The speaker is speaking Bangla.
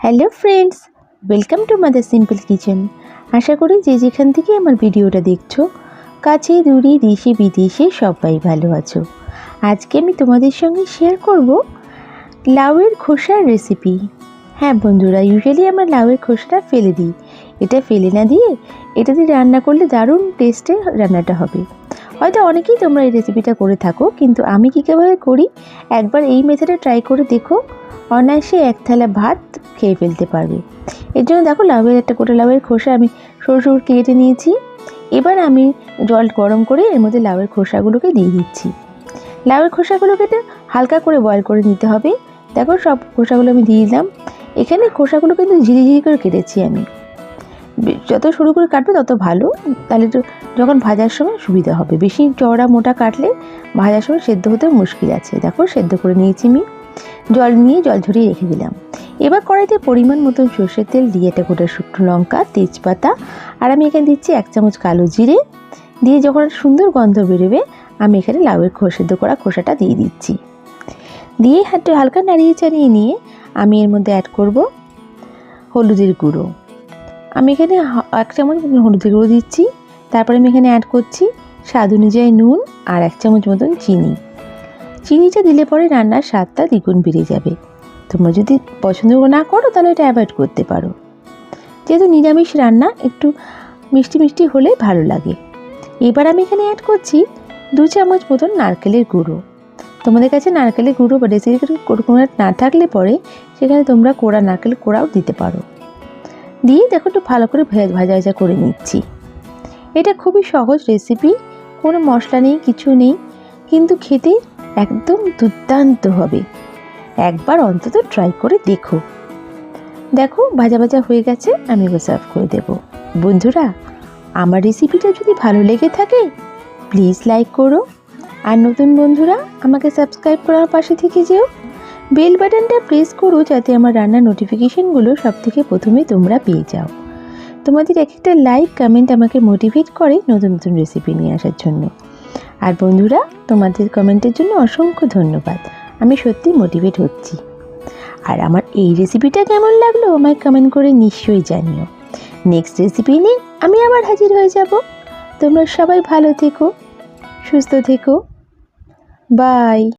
Hello friends, welcome to mother simple kitchen. আশা করি যে যেখান থেকে আমার ভিডিওটা দেখছ, কাছে, দূরে, দেশে, বিদেশে সবাই ভালো আছো। আজকে আমি তোমাদের সঙ্গে শেয়ার করব লাউয়ের খোসার রেসিপি হ্যাঁ বন্ধুরা ইউজুয়ালি আমার লাউয়ের খোসাটা ফেলে দিই। এটা ফেলে না দিয়ে এটা দিয়ে রান্না করলে দারুণ টেস্টে রান্নাটা হবে। হয়তো অনেকেই তোমরা এই রেসিপিটা করে থাকো, কিন্তু আমি কী কীভাবে করি? একবার এই মেথডে ট্রাই করে দেখো। অনায়াসে এক থালা ভাত খেয়ে ফেলতে পারবে। এর জন্য দেখো লাউয়ের একটা গোটা লাউয়ের খোসা আমি সরু সরু কেটে নিয়েছি। এবার আমি জল গরম করে এর মধ্যে লাউয়ের খোসাগুলোকে দিয়ে দিচ্ছি। লাউয়ের খোসাগুলোকে একটু হালকা করে বয়ল করে নিতে হবে। দেখো সব খোসাগুলো আমি দিয়ে দিলাম। এখানে খোসাগুলো কিন্তু ঝিরিঝিরি করে কেটেছি আমি। যত সরু করে কাটবে তত ভালো। তাহলে যখন ভাজার সময় সুবিধা হবে। বেশি চওড়া মোটা কাটলে ভাজার সময় সেদ্ধ হতে মুশকিল আছে। দেখো সেদ্ধ করে নিয়েছি আমি। জল নিয়ে জল ঝরিয়ে রেখে দিলাম। এবার কড়াইতে পরিমাণ মতন সর্ষের তেল, দিয়ে একটা গোটা শুকনো লঙ্কা, তেজপাতা, আর আমি এখানে দিচ্ছি এক চামচ কালো জিরে। দিয়ে যখন সুন্দর গন্ধ বেরোবে, আমি এখানে লাউয়ের খোসা, সেদ্ধ করা খোসাটা দিয়ে দিচ্ছি। দিয়ে একটু হালকা নাড়িয়ে চাড়িয়ে নিয়ে আমি এর মধ্যে অ্যাড করব হলুদের গুঁড়ো। আমি এখানে এক চামচ হলুদের গুঁড়ো দিচ্ছি। তারপরে আমি এখানে অ্যাড করছি স্বাদ অনুযায়ী নুন আর এক চামচ মতন চিনি। চিনিটা দিলে পরে রান্নার স্বাদটা দ্বিগুণ বেড়ে যাবে। তোমরা যদি পছন্দ না করো, তাহলে এটা অ্যাভয়েড করতে পারো। যেহেতু নিরামিষ রান্না, একটু মিষ্টি মিষ্টি হলে ভালো লাগে। এবার আমি এখানে অ্যাড করছি দু চামচ মতন নারকেলের গুঁড়ো। তোমাদের কাছে নারকেলের গুঁড়ো বা রেসিপি কোকোনাট না থাকলে পরে সেখানে তোমরা কোড়া নারকেল কোড়াও দিতে পারো। দিয়ে দেখো একটু ভালো করে ভেজা ভাজা ভাজা করে নিচ্ছি। এটা খুবই সহজ রেসিপি কোনো মশলা নেই, কিছু নেই, কিন্তু খেতে একদম দুর্দান্ত হবে। একবার অন্তত ট্রাই করে দেখো। দেখো, ভাজা ভাজা হয়ে গেছে, আমি এবার সার্ভ করে দেব। বন্ধুরা, আমার রেসিপিটা যদি ভালো লেগে থাকে প্লিজ লাইক করো। আর নতুন বন্ধুরা, আমাকে সাবস্ক্রাইব করার পাশে থেকে যেও। বেল বাটনটা প্রেস করো, যাতে আমার রান্নার নোটিফিকেশনগুলো সব থেকে প্রথমে তোমরা পেয়ে যাও। তোমাদের এক একটা লাইক কমেন্ট আমাকে মোটিভেট করে নতুন নতুন রেসিপি নিয়ে আসার জন্য। আর বন্ধুরা, তোমাদের কমেন্টের জন্য অসংখ্য ধন্যবাদ। আমি সত্যি মোটিভেট হচ্ছি। আর আমার এই রেসিপিটা কেমন লাগল আমায় কমেন্ট করে নিশ্চয়ই জানিও। নেক্সট রেসিপি নিয়ে আমি আবার হাজির হয়ে যাব। তোমরা সবাই ভালো থেকো, সুস্থ থেকো। বাই